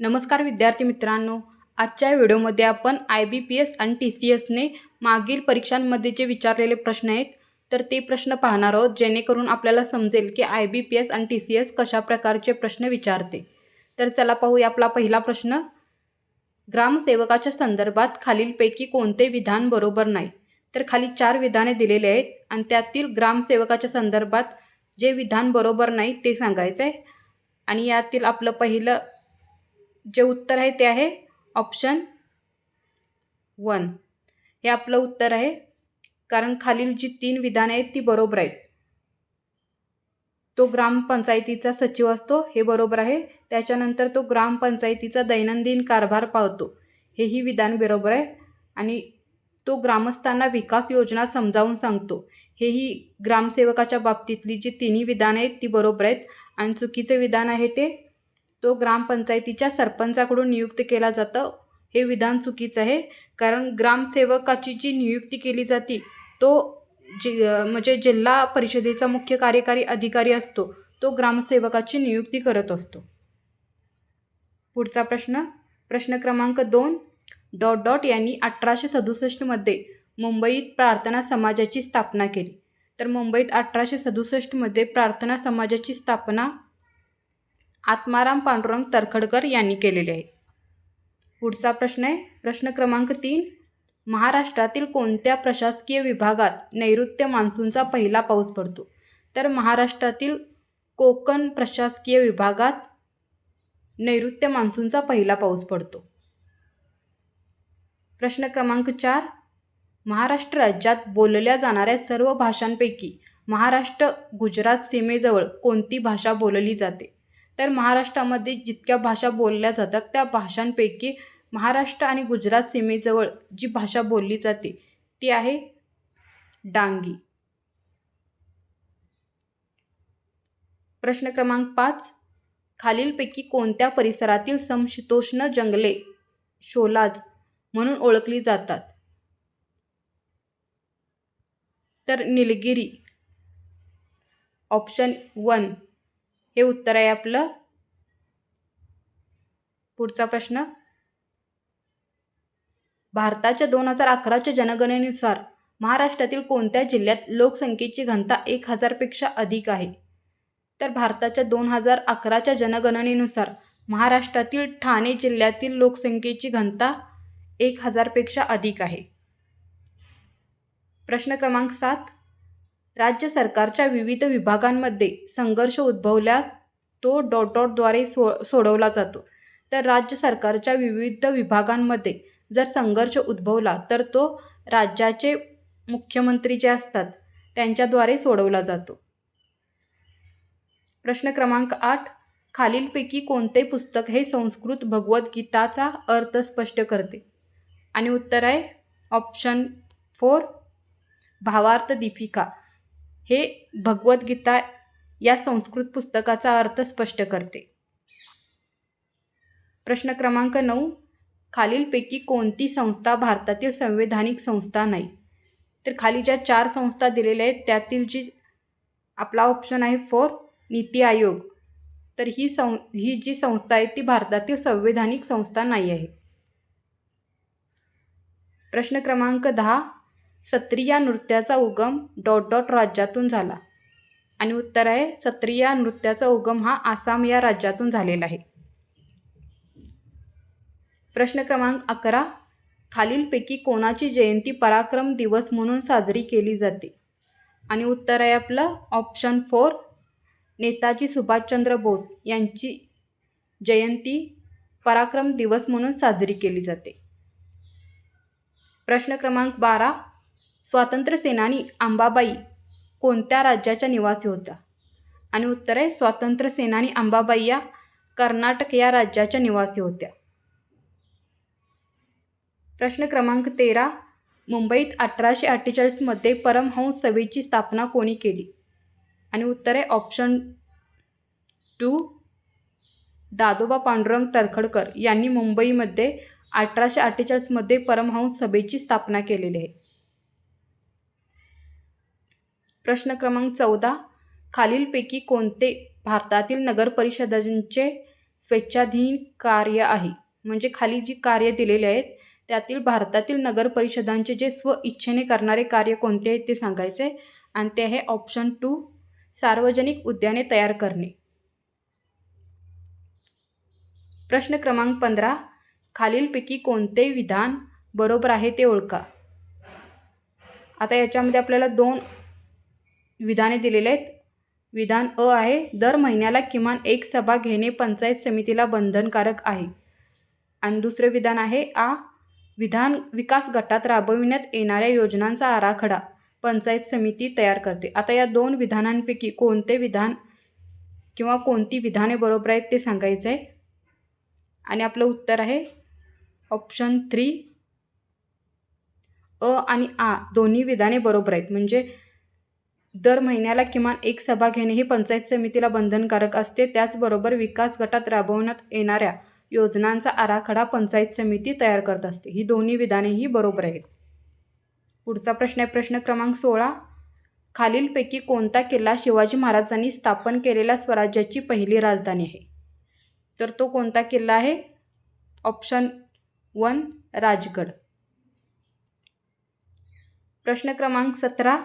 नमस्कार विद्यार्थी मित्रांनो आजच्या व्हिडिओमध्ये आपण आय बी पी एस आणि टी सी एसने मागील परीक्षांमध्ये जे विचारलेले प्रश्न आहेत तर ते प्रश्न पाहणार आहोत जेणेकरून आपल्याला समजेल की आय बी पी एस आणि टी सी एस कशा प्रकारचे प्रश्न विचारते. तर चला पाहूया आपला पहिला प्रश्न. ग्रामसेवकाच्या संदर्भात खालीलपैकी कोणते विधान बरोबर नाही? तर खाली चार विधाने दिलेली आहेत आणि त्यातील ग्रामसेवकाच्या संदर्भात जे विधान बरोबर नाही ते सांगायचं आहे आणि यातील आपलं पहिलं जे उत्तर आहे ते आहे ऑप्शन वन हे आपलं उत्तर आहे. कारण खालील जी तीन विधानं आहेत ती बरोबर आहेत. तो ग्रामपंचायतीचा सचिव असतो हे बरोबर आहे. त्याच्यानंतर तो ग्रामपंचायतीचा दैनंदिन कारभार पाहतो हेही विधान बरोबर आहे. आणि तो ग्रामस्थांना विकास योजना समजावून सांगतो हेही ग्रामसेवकाच्या बाबतीतली जी तिन्ही विधानं आहेत ती बरोबर आहेत. आणि चुकीचे विधान आहे ते तो ग्रामपंचायतीच्या सरपंचाकडून नियुक्त केला जातं. हे विधान चुकीचं आहे. कारण ग्रामसेवकाची जी नियुक्ती केली जाते तो जि म्हणजे जिल्हा परिषदेचा मुख्य कार्यकारी अधिकारी असतो. तो ग्रामसेवकाची नियुक्ती करत असतो. पुढचा प्रश्न. प्रश्न क्रमांक दोन. डॉट डॉट यांनी अठराशे सदुसष्टमध्ये मुंबईत प्रार्थना समाजाची स्थापना केली. तर मुंबईत अठराशे सदुसष्टमध्ये प्रार्थना समाजाची स्थापना आत्माराम पांडुरंग तरखडकर यांनी केलेले आहे. पुढचा प्रश्न आहे. प्रश्न क्रमांक तीन. महाराष्ट्रातील कोणत्या प्रशासकीय विभागात नैऋत्य मान्सूनचा पहिला पाऊस पडतो? तर महाराष्ट्रातील कोकण प्रशासकीय विभागात नैऋत्य मान्सूनचा पहिला पाऊस पडतो. प्रश्न क्रमांक चार. महाराष्ट्र राज्यात बोलल्या जाणाऱ्या सर्व भाषांपैकी महाराष्ट्र गुजरात सीमेजवळ कोणती भाषा बोलली जाते? तर महाराष्ट्रामध्ये जितक्या भाषा बोलल्या जातात त्या भाषांपैकी महाराष्ट्र आणि गुजरात सीमेजवळ जी भाषा बोलली जाते ती आहे डांगी. प्रश्न क्रमांक पाच. खालीलपैकी कोणत्या परिसरातील समशीतोष्ण जंगले शोलाज म्हणून ओळखली जातात? तर निलगिरी. ऑप्शन वन हे उत्तर आहे आपलं. पुढचा प्रश्न. भारताच्या दोन हजार अकराच्या जनगणनेनुसार महाराष्ट्रातील कोणत्या जिल्ह्यात लोकसंख्येची घनता एक हजारपेक्षा अधिक आहे? तर भारताच्या दोन हजार अकराच्या जनगणनेनुसार महाराष्ट्रातील ठाणे जिल्ह्यातील लोकसंख्येची घनता एक हजारपेक्षा अधिक आहे. प्रश्न क्रमांक सात. राज्य सरकारच्या विविध विभागांमध्ये संघर्ष उद्भवल्यास तो डॉट डॉटद्वारे सो सोडवला जातो. तर राज्य सरकारच्या विविध विभागांमध्ये जर संघर्ष उद्भवला तर तो राज्याचे मुख्यमंत्री जे असतात त्यांच्याद्वारे सोडवला जातो. प्रश्न क्रमांक आठ खालीलपैकी कोणते पुस्तक हे संस्कृत भगवद्गीताचा अर्थ स्पष्ट करते? आणि उत्तर आहे ऑप्शन फोर भावार्थ दीपिका. हे भगवद्गीता या संस्कृत पुस्तकाचा अर्थ स्पष्ट करते. प्रश्न क्रमांक नऊ. खालीलपैकी कोणती संस्था भारतातील संवैधानिक संस्था नाही? तर खाली ज्या चार संस्था दिलेल्या आहेत त्यातील जी आपला ऑप्शन आहे फोर नीती आयोग. तर ही सं ही जी संस्था आहे ती भारतातील संवैधानिक संस्था नाही आहे. प्रश्न क्रमांक दहा. सत्रिया नृत्याचा उगम डॉट डॉट राज्यातून झाला. आणि उत्तर आहे सत्रिया नृत्याचा उगम हा आसाम या राज्यातून झालेला आहे. प्रश्न क्रमांक अकरा खालीलपैकी कोणाची जयंती पराक्रम दिवस म्हणून साजरी केली जाते? आणि उत्तर आहे आपलं ऑप्शन फोर नेताजी सुभाषचंद्र बोस यांची जयंती पराक्रम दिवस म्हणून साजरी केली जाते. प्रश्न क्रमांक बारा स्वातंत्र्यसेनानी अंबाबाई कोणत्या राज्याच्या निवासी होत्या? आणि उत्तर आहे स्वातंत्र्यसेनानी अंबाबाई या कर्नाटक या राज्याच्या निवासी होत्या. प्रश्न क्रमांक तेरा मुंबईत अठराशे अठ्ठेचाळीसमध्ये परमहंस सभेची स्थापना कोणी केली? आणि उत्तर आहे ऑप्शन टू दादोबा पांडुरंग तरखडकर यांनी मुंबईमध्ये अठराशे अठ्ठेचाळीसमध्ये परमहंस सभेची स्थापना केलेली आहे. प्रश्न क्रमांक चौदा. खालीलपैकी कोणते भारतातील नगरपरिषदांचे स्वेच्छाधीन कार्य आहे? म्हणजे खाली जी कार्य दिलेली आहेत त्यातील भारतातील नगर परिषदांचे जे स्व इच्छेने करणारे कार्य कोणते आहेत ते सांगायचे. आणि ते आहे ऑप्शन टू सार्वजनिक उद्याने तयार करणे. प्रश्न क्रमांक पंधरा खालीलपैकी कोणते विधान बरोबर आहे ते ओळखा. आता याच्यामध्ये आपल्याला दोन विधाने दिलेले आहेत. विधान अ आहे. दर महिन्याला किमान एक सभा घेणे पंचायत समितीला बंधनकारक आहे. आणि दुसरे विधान आहे आ. विधान विकास गटात राबविण्यात येणाऱ्या योजनांचा आराखडा पंचायत समिती तयार करते. आता या दोन विधानांपैकी कोणते विधान किंवा कोणती विधाने बरोबर आहेत ते सांगायचं आहे. आणि आपलं उत्तर आहे ऑप्शन थ्री. अ आणि आ दोन्ही विधाने बरोबर आहेत. म्हणजे दर महिन्याला किमान एक सभा घेणे ही पंचायत समितीला बंधनकारक असते. त्याचबरोबर विकास गटात राबवण्यात येणाऱ्या योजनांचा आराखडा पंचायत समिती तयार करत असते. ही दोन्ही विधानेही बरोबर आहेत. पुढचा प्रश्न आहे. प्रश्न क्रमांक सोळा. खालीलपैकी कोणता किल्ला शिवाजी महाराजांनी स्थापन केलेल्या स्वराज्याची पहिली राजधानी आहे? तर तो कोणता किल्ला आहे? Option one Rajgad. प्रश्न क्रमांक सतरा.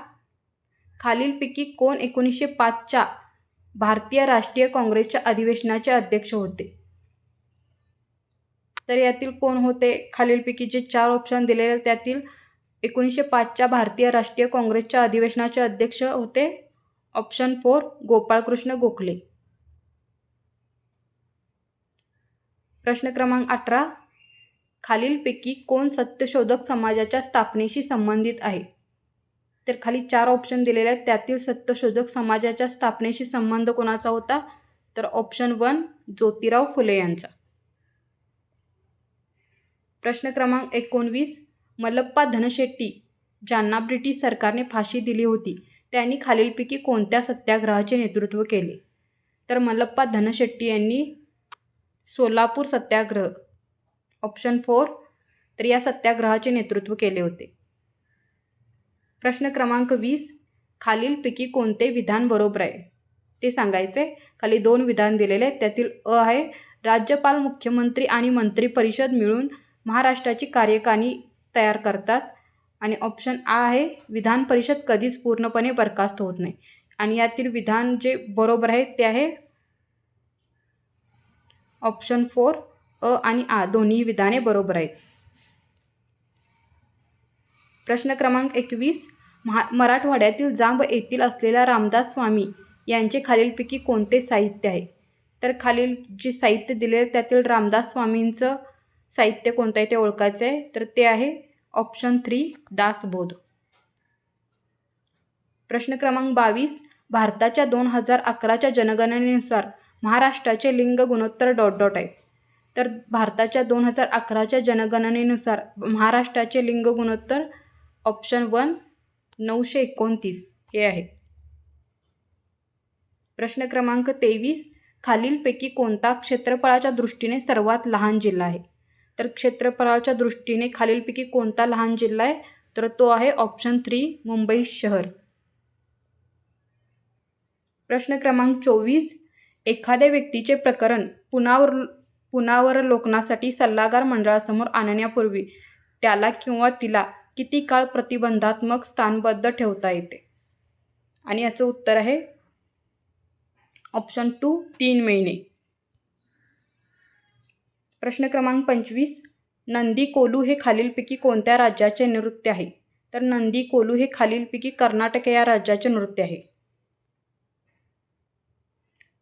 खालीलपैकी कोण एकोणीसशे पाचच्या भारतीय राष्ट्रीय काँग्रेसच्या अधिवेशनाचे अध्यक्ष होते? तर यातील कोण होते? खालीलपैकी जे चार ऑप्शन दिलेले त्यातील एकोणीसशे पाचच्या भारतीय राष्ट्रीय काँग्रेसच्या अधिवेशनाचे अध्यक्ष होते. Option four Gopalkrishna Gokhale. प्रश्न क्रमांक अठरा खालीलपैकी कोण सत्यशोधक समाजाच्या स्थापनेशी संबंधित आहे? तर खाली चार ऑप्शन दिलेले आहेत. त्यातील सत्यशोधक समाजाच्या स्थापनेशी संबंध कोणाचा होता? तर ऑप्शन वन ज्योतिराव फुले यांचा. प्रश्न क्रमांक एकोणवीस मल्लप्पा धनशेट्टी ज्यांना ब्रिटिश सरकारने फाशी दिली होती त्यांनी खालीलपैकी कोणत्या सत्याग्रहाचे नेतृत्व केले? तर मल्लप्पा धनशेट्टी यांनी सोलापूर सत्याग्रह ऑप्शन फोर तर या सत्याग्रहाचे नेतृत्व केले होते. प्रश्न क्रमांक वीस खालीलपैकी कोणते विधान बरोबर आहे? ते सांगायचे. खाली दोन विधान दिलेले आहेत. त्यातील अ आहे राज्यपाल मुख्यमंत्री आणि मंत्री परिषद मिळून महाराष्ट्राची कार्यकारिणी तयार करतात. आणि ऑप्शन आ आहे विधान परिषद कधीच पूर्णपणे बरखास्त होत नाही. आणि यातील विधान जे बरोबर आहे ते आहे ऑप्शन फोर अ आणि आ. दोन्ही विधाने बरोबर आहेत. प्रश्न क्रमांक एकवीस. महा मराठवाड्यातील जांब येथील असलेल्या रामदास स्वामी यांचे खालीलपैकी कोणते साहित्य आहे? तर खालील जे साहित्य दिले त्यातील रामदास स्वामींचं साहित्य कोणतं आहे ते ओळखायचं आहे. तर ते आहे ऑप्शन थ्री दासबोध. प्रश्न क्रमांक बावीस. भारताच्या दोन हजार अकराच्या जनगणनेनुसार महाराष्ट्राचे लिंग गुणोत्तर डॉट डॉट आहे. तर भारताच्या दोन हजार अकराच्या जनगणनेनुसार महाराष्ट्राचे लिंग गुणोत्तर ऑप्शन वन नऊशे एकोणतीस हे आहेत. प्रश्न क्रमांक तेवीस खालीलपैकी कोणता क्षेत्रफळाच्या दृष्टीने सर्वात लहान जिल्हा आहे? तर क्षेत्रफळाच्या दृष्टीने खालीलपैकी कोणता लहान जिल्हा आहे? तर तो आहे ऑप्शन थ्री मुंबई शहर. प्रश्न क्रमांक चोवीस एखाद्या व्यक्तीचे प्रकरण पुनावर पुनावरलोकनासाठी सल्लागार मंडळासमोर आणण्यापूर्वी त्याला किंवा तिला किती काळ प्रतिबंधात्मक स्थानबद्ध ठेवता येते? आणि याचं उत्तर आहे ऑप्शन टू तीन महिने. प्रश्न क्रमांक पंचवीस नंदी कोलू हे खालीलपैकी कोणत्या राज्याचे नृत्य आहे? तर नंदी कोलू हे खालीलपैकी कर्नाटक या राज्याचे नृत्य आहे.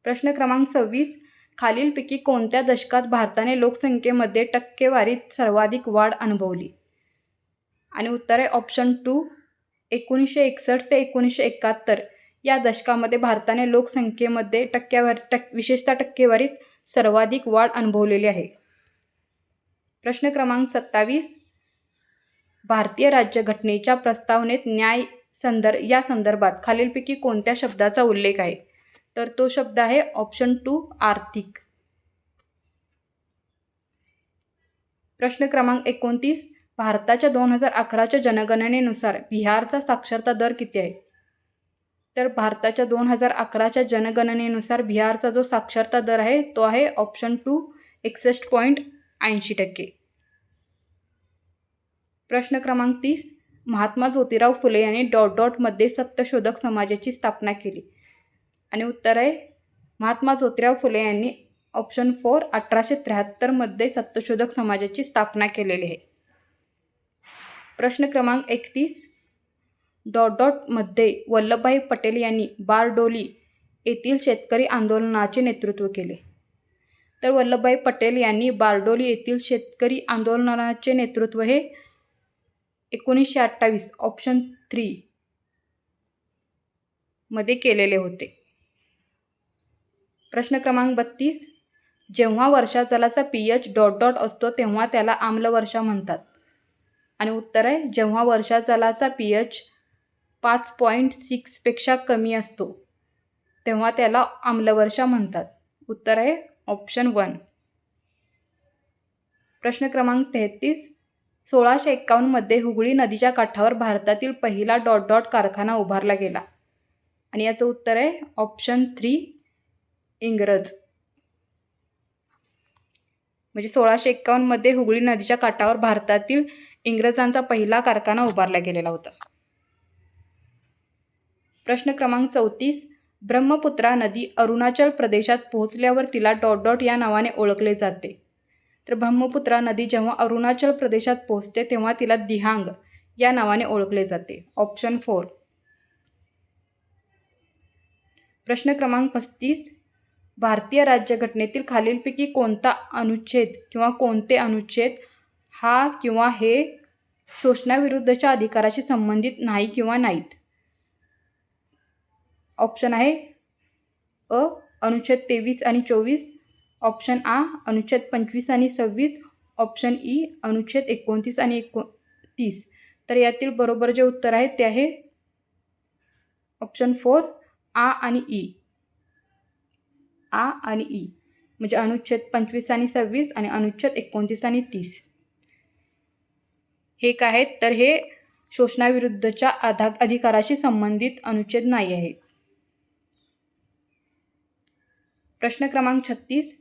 प्रश्न क्रमांक सव्वीस खालीलपैकी कोणत्या दशकात भारताने लोकसंख्येमध्ये टक्केवारीत सर्वाधिक वाढ अनुभवली? आणि उत्तर आहे ऑप्शन टू एकोणीसशे एकसष्ट ते एकोणीसशे एकाहत्तर. या दशकामध्ये भारताने लोकसंख्येमध्ये टक्क्यावर टक् विशेषतः टक्केवारीत सर्वाधिक वाढ अनुभवलेली आहे. प्रश्न क्रमांक सत्तावीस भारतीय राज्यघटनेच्या प्रस्तावनेत न्याय संदर् या संदर्भात खालीलपैकी कोणत्या शब्दाचा उल्लेख आहे? तर तो शब्द आहे ऑप्शन टू आर्थिक. प्रश्न क्रमांक एकोणतीस भारताच्या दोन हजार अकराच्या जनगणनेनुसार बिहारचा साक्षरता दर किती आहे? तर भारताच्या दोन हजार अकराच्या जनगणनेनुसार बिहारचा जो साक्षरता दर आहे तो आहे ऑप्शन टू एकसष्ट पॉईंट ऐंशी टक्के. प्रश्न क्रमांक तीस महात्मा ज्योतिराव फुले यांनी डॉट डॉटमध्ये सत्यशोधक समाजाची स्थापना केली. आणि उत्तर आहे महात्मा ज्योतिराव फुले यांनी ऑप्शन फोर अठराशे त्र्याहत्तरमध्ये सत्यशोधक समाजाची स्थापना केलेली आहे. प्रश्न क्रमांक एकतीस. डॉट डॉटमध्ये वल्लभभाई पटेल यांनी बारडोली येथील शेतकरी आंदोलनाचे नेतृत्व केले. तर वल्लभभाई पटेल यांनी बारडोली येथील शेतकरी आंदोलनाचे नेतृत्व हे एकोणीसशे अठ्ठावीस ऑप्शन थ्री मध्ये केलेले होते. प्रश्न क्रमांक बत्तीस. जेव्हा वर्षाजलाचा पी एच डॉट डॉट असतो तेव्हा त्याला आम्लवर्षा म्हणतात. आणि उत्तर आहे जेव्हा वर्षाजलाचा पी एच पाच पॉईंट सिक्सपेक्षा कमी असतो तेव्हा त्याला आम्लवर्षा म्हणतात. उत्तर आहे ऑप्शन वन प्रश्न क्रमांक तेहतीस. सोळाशे एक्कावन्नमध्ये हुगळी नदीच्या काठावर भारतातील पहिला डॉट डॉट कारखाना उभारला गेला. आणि याचं उत्तर आहे ऑप्शन थ्री इंग्रज. म्हणजे सोळाशे एक्कावन्नमध्ये हुगळी नदीच्या काठावर भारतातील इंग्रजांचा पहिला कारखाना उभारला गेलेला होता. प्रश्न क्रमांक चौतीस ब्रह्मपुत्रा नदी अरुणाचल प्रदेशात पोहोचल्यावर तिला डॉट डॉट या नावाने ओळखले जाते. तर ब्रह्मपुत्रा नदी जेव्हा अरुणाचल प्रदेशात पोहोचते तेव्हा तिला दिहांग या नावाने ओळखले जाते. Option four. प्रश्न क्रमांक पस्तीस. भारतीय राज्यघटनेतील खालीलपैकी कोणता अनुच्छेद किंवा कोणते अनुच्छेद हा किंवा हे शोषणाविरुद्धच्या अधिकाराशी संबंधित नाही किंवा नाहीत. ऑप्शन आहे अ अनुच्छेद तेवीस आणि चोवीस. ऑप्शन आ अनुच्छेद पंचवीस आणि सव्वीस. ऑप्शन ई अनुच्छेद एकोणतीस आणि एकोणतीस. तर यातील बरोबर जे उत्तर आहे ते आहे ऑप्शन फोर आ आणि ई. आ आणि ई. म्हणजे अनुच्छेद पंचवीस आणि सव्वीस आणि अनुच्छेद एकोणतीस आणि तीस. हे काय आहेत तर हे शोषणाविरुद्धच्या आधा अधिकाराशी संबंधित अनुच्छेद नाही आहेत. प्रश्न क्रमांक छत्तीस.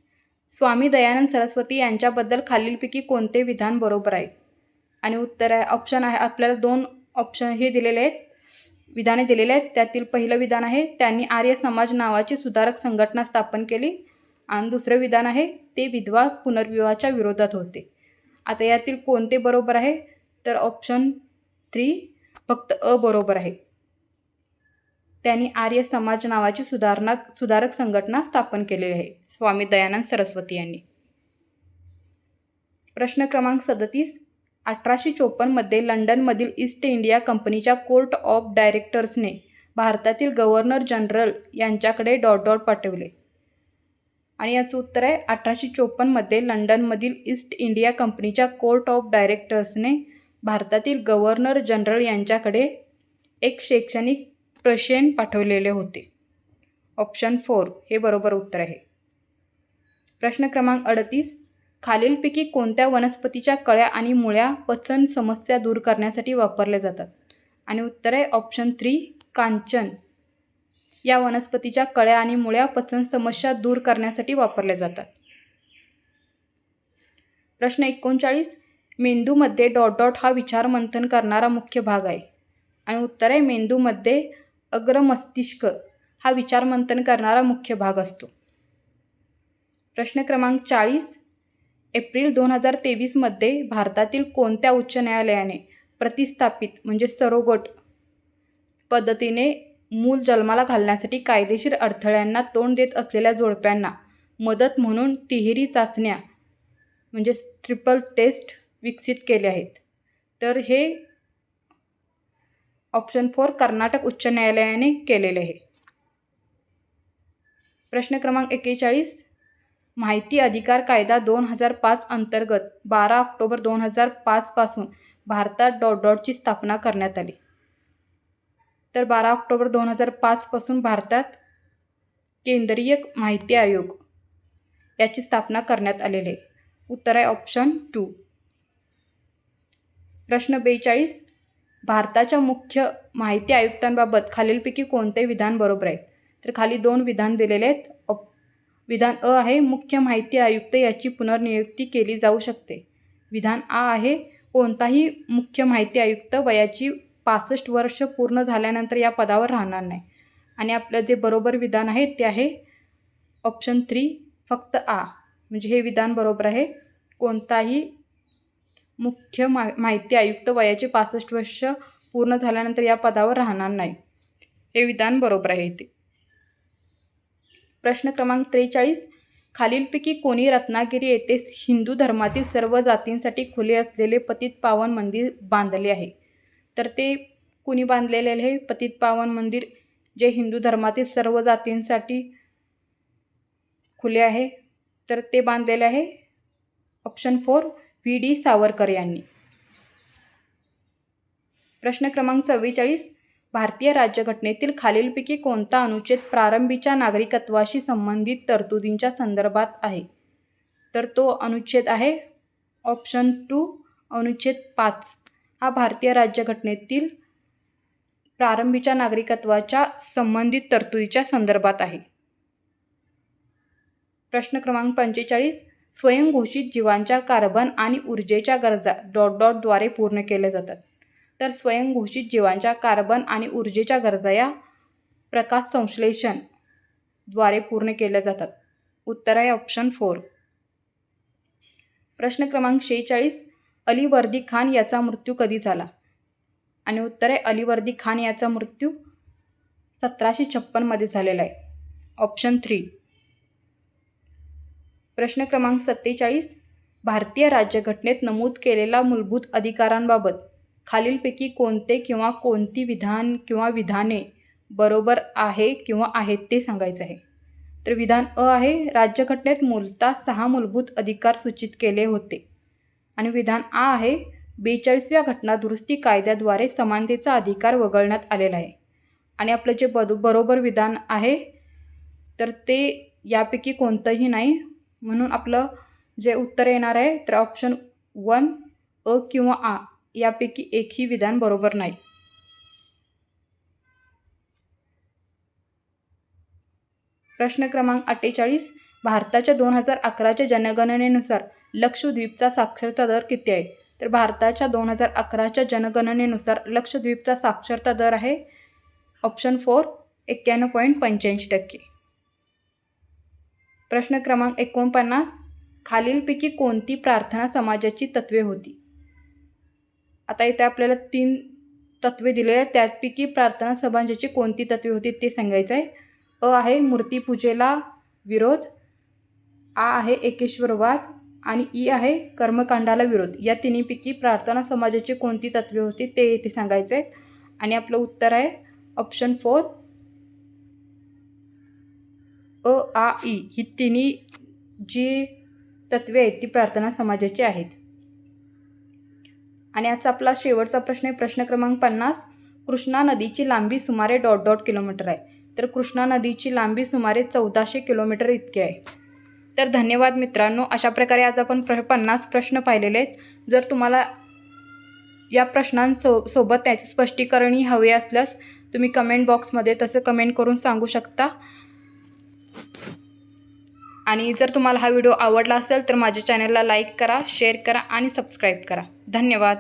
स्वामी दयानंद सरस्वती यांच्याबद्दल खालीलपैकी कोणते विधान बरोबर आहे? आणि उत्तर आहे ऑप्शन आहे आपल्याला दोन ऑप्शन हे दिलेले आहेत. विधाने दिलेले आहेत. त्यातील पहिलं विधान आहे त्यांनी आर्य समाज नावाची सुधारक संघटना स्थापन केली. आणि दुसरं विधान आहे ते विधवा पुनर्विवाहाच्या विरोधात होते. आता यातील कोणते बरोबर आहे? तर ऑप्शन थ्री फक्त अ बरोबर आहे. त्यांनी आर्य समाज नावाची सुधारणा सुधारक संघटना स्थापन केलेली आहे. स्वामी दयानंद सरस्वती यांनी. प्रश्न क्रमांक सदतीस अठराशे चोपन्नमध्ये लंडनमधील ईस्ट इंडिया कंपनीच्या कोर्ट ऑफ डायरेक्टर्सने भारतातील गव्हर्नर जनरल यांच्याकडे डॉट डॉट पाठवले. आणि याचं उत्तर आहे अठराशे चोपन्नमध्ये लंडनमधील ईस्ट इंडिया कंपनीच्या कोर्ट ऑफ डायरेक्टर्सने भारतातील गव्हर्नर जनरल यांच्याकडे एक शैक्षणिक प्रशयन पाठवलेले होते. ऑप्शन फोर हे बरोबर उत्तर आहे. प्रश्न क्रमांक अडतीस खालीलपैकी कोणत्या वनस्पतीच्या कळ्या आणि मुळ्या पचन समस्या दूर करण्यासाठी वापरल्या जातात? आणि उत्तर आहे ऑप्शन थ्री कांचन. या वनस्पतीच्या कळ्या आणि मुळ्या पचन समस्या दूर करण्यासाठी वापरल्या जातात. प्रश्न एकोणचाळीस मेंदूमध्ये डॉट डॉट हा विचार मंथन करणारा मुख्य भाग आहे. आणि उत्तर आहे मेंदूमध्ये अग्रमस्तिष्क हा विचार मंथन करणारा मुख्य भाग असतो. प्रश्न क्रमांक चाळीस. एप्रिल दोन हजार तेवीसमध्ये भारतातील कोणत्या उच्च न्यायालयाने प्रतिस्थापित म्हणजे सरोगट पद्धतीने मूल जन्माला घालण्यासाठी कायदेशीर अडथळ्यांना तोंड देत असलेल्या जोडप्यांना मदत म्हणून तिहेरी चाचण्या म्हणजे ट्रिपल टेस्ट विकसित केले आहेत. तर हे ऑप्शन फोर कर्नाटक उच्च न्यायालयाने केलेले आहे. प्रश्न क्रमांक एक्केचाळीस. माहिती अधिकार कायदा दोन हजार पाच अंतर्गत बारा ऑक्टोबर दोन हजार पाचपासून भारतात डॉट डॉटची स्थापना करण्यात आली. तर बारा ऑक्टोबर दोन हजार पाचपासून भारतात केंद्रीय माहिती आयोग याची स्थापना करण्यात आलेली आहे. उत्तर आहे ऑप्शन टू प्रश्न बेचाळीस. भारताच्या मुख्य माहिती आयुक्तांबाबत खालीलपैकी कोणते विधान बरोबर आहे? तर खाली दोन विधान दिलेले आहेत. अप विधान अ आहे मुख्य माहिती आयुक्त याची पुनर्नियुक्ती केली जाऊ शकते. विधान आ आहे कोणताही मुख्य माहिती आयुक्त वयाची पासष्ट वर्ष पूर्ण झाल्यानंतर या पदावर राहणार नाही. आणि आपलं जे बरोबर विधान आहे ते आहे ऑप्शन थ्री फक्त आ. म्हणजे हे विधान बरोबर आहे. कोणताही मुख्य मा माहिती आयुक्त वयाचे पासष्ट वर्ष पूर्ण झाल्यानंतर या पदावर राहणार नाही. हे विधान बरोबर आहे इथे प्रश्न क्रमांक त्रेचाळीस. खालीलपैकी कोणी रत्नागिरी येथे हिंदू धर्मातील सर्व जातींसाठी खुले असलेले पतित पावन मंदिर बांधले आहे? तर ते कुणी बांधलेले आहे? पतित पावन मंदिर जे हिंदू धर्मातील सर्व जातींसाठी खुले आहे तर ते बांधलेले आहे? Option four. V D Savarkar यांनी. प्रश्न क्रमांक चव्वेचाळीस भारतीय राज्यघटनेतील खालीलपैकी कोणता अनुच्छेद प्रारंभीच्या नागरिकत्वाशी संबंधित तरतुदींच्या संदर्भात आहे? तर तो अनुच्छेद आहे. ऑप्शन टू अनुच्छेद पाच. हा भारतीय राज्यघटनेतील प्रारंभीच्या नागरिकत्वाच्या संबंधित तरतुदीच्या संदर्भात आहे. प्रश्न क्रमांक पंचेचाळीस स्वयंघोषित जीवांच्या कार्बन आणि ऊर्जेच्या गरजा डॉट डॉटद्वारे पूर्ण केल्या जातात. तर स्वयंघोषित जीवांच्या कार्बन आणि ऊर्जेच्या गरजा या प्रकाश संश्लेषणद्वारे पूर्ण केल्या जातात. उत्तर आहे ऑप्शन फोर प्रश्न क्रमांक शेहेचाळीस अलीवर्दी खान याचा मृत्यू कधी झाला? आणि उत्तर आहे अलीवर्दी खान याचा मृत्यू सतराशे छप्पनमध्ये झालेला आहे. ऑप्शन थ्री प्रश्न क्रमांक सत्तेचाळीस भारतीय राज्यघटनेत नमूद केलेला मूलभूत अधिकारांबाबत खालीलपैकी कोणते किंवा कोणती विधान किंवा विधाने बरोबर आहे किंवा आहेत ते सांगायचं आहे. तर विधान अ आहे राज्यघटनेत मूलतः सहा मूलभूत अधिकार सूचित केले होते. आणि विधान आ आहे बेचाळीसव्या घटना दुरुस्ती कायद्याद्वारे समानतेचा अधिकार वगळण्यात आलेला आहे. आणि आपलं जे बद बरोबर विधान आहे तर ते यापैकी कोणतंही नाही म्हणून आपलं जे उत्तर येणार आहे तर ऑप्शन वन अ किंवा आ यापैकी एकही विधान बरोबर नाही. प्रश्न क्रमांक अठ्ठेचाळीस भारताच्या दोन हजार अकराच्या जनगणनेनुसार लक्षद्वीपचा साक्षरता दर किती आहे? तर भारताच्या दोन हजार अकराच्या जनगणनेनुसार लक्षद्वीपचा साक्षरता दर आहे ऑप्शन फोर एक्क्याण्णव पॉईंट पंच्याऐंशी टक्के. प्रश्न क्रमांक एकोणपन्नास. खालीलपैकी कोणती प्रार्थना समाजाची तत्वे होती? आता इथे आपल्याला तीन तत्वे दिलेले आहेत. त्यापैकी प्रार्थना समाजाची कोणती तत्वे होती ते सांगायचं आहे. अ आहे मूर्तीपूजेला विरोध. आ आहे एकेश्वरवाद. आणि ई आहे कर्मकांडाला विरोध. या तिन्हीपैकी प्रार्थना समाजाची कोणती तत्वे होती ते इथे सांगायचं आहे. आणि आपलं उत्तर आहे ऑप्शन फोर. अ आ ई ही तिन्ही जी तत्वे आहेत ती प्रार्थना समाजाची आहेत. आणि आजचा आपला शेवटचा प्रश्न आहे प्रश्न क्रमांक पन्नास. कृष्णा नदीची लांबी सुमारे डॉट डॉट किलोमीटर आहे. तर कृष्णा नदीची लांबी सुमारे चौदाशे किलोमीटर इतकी आहे. तर धन्यवाद मित्रांनो. अशा प्रकारे आज आपण प्र पन्नास प्रश्न पाहिलेले आहेत. जर तुम्हाला या प्रश्नांसो सोबत त्याचे स्पष्टीकरणही हवे असल्यास तुम्ही कमेंट बॉक्समध्ये तसं कमेंट करून सांगू शकता. आणि जर तुम्हाला हा व्हिडिओ आवडला असेल तर माझ्या चॅनलला लाईक करा शेअर करा आणि सबस्क्राईब करा. धन्यवाद.